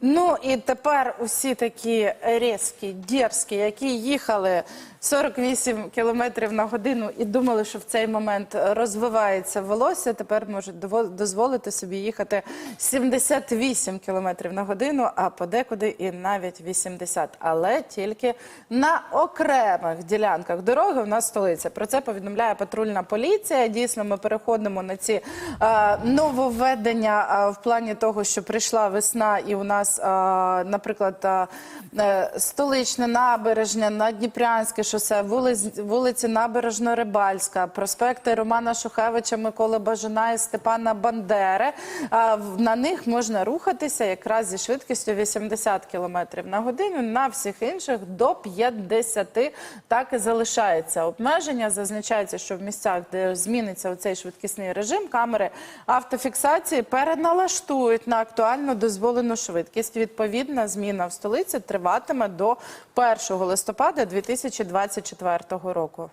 Ну і тепер усі такі різкі, дерзкі, які їхали 48 кілометрів на годину і думали, що в цей момент розвивається волосся, тепер можуть дозволити собі їхати 78 кілометрів на годину, а подекуди і навіть 80. Але тільки на окремих ділянках дороги у нас столиця. Про це повідомляє патрульна поліція. Дійсно, ми переходимо на ці е, нововведення е, в плані того, що прийшла весна, і у нас, е, наприклад, е, столичне набережня, Надніпрянське шосе, вулиць, вулиці Набережно-Рибальська, проспекти Романа Шухевича, Миколи Бажана і Степана Бандери. На них можна рухатися якраз зі швидкістю 80 км на годину. На всіх інших до 50 так і залишається обмеження. Зазначається, що в місцях, де зміниться оцей швидкісний режим, камери автофіксації переналаштують на актуально дозволену швидкість. Відповідна зміна в столиці триватиме до 1 листопада 2024 року.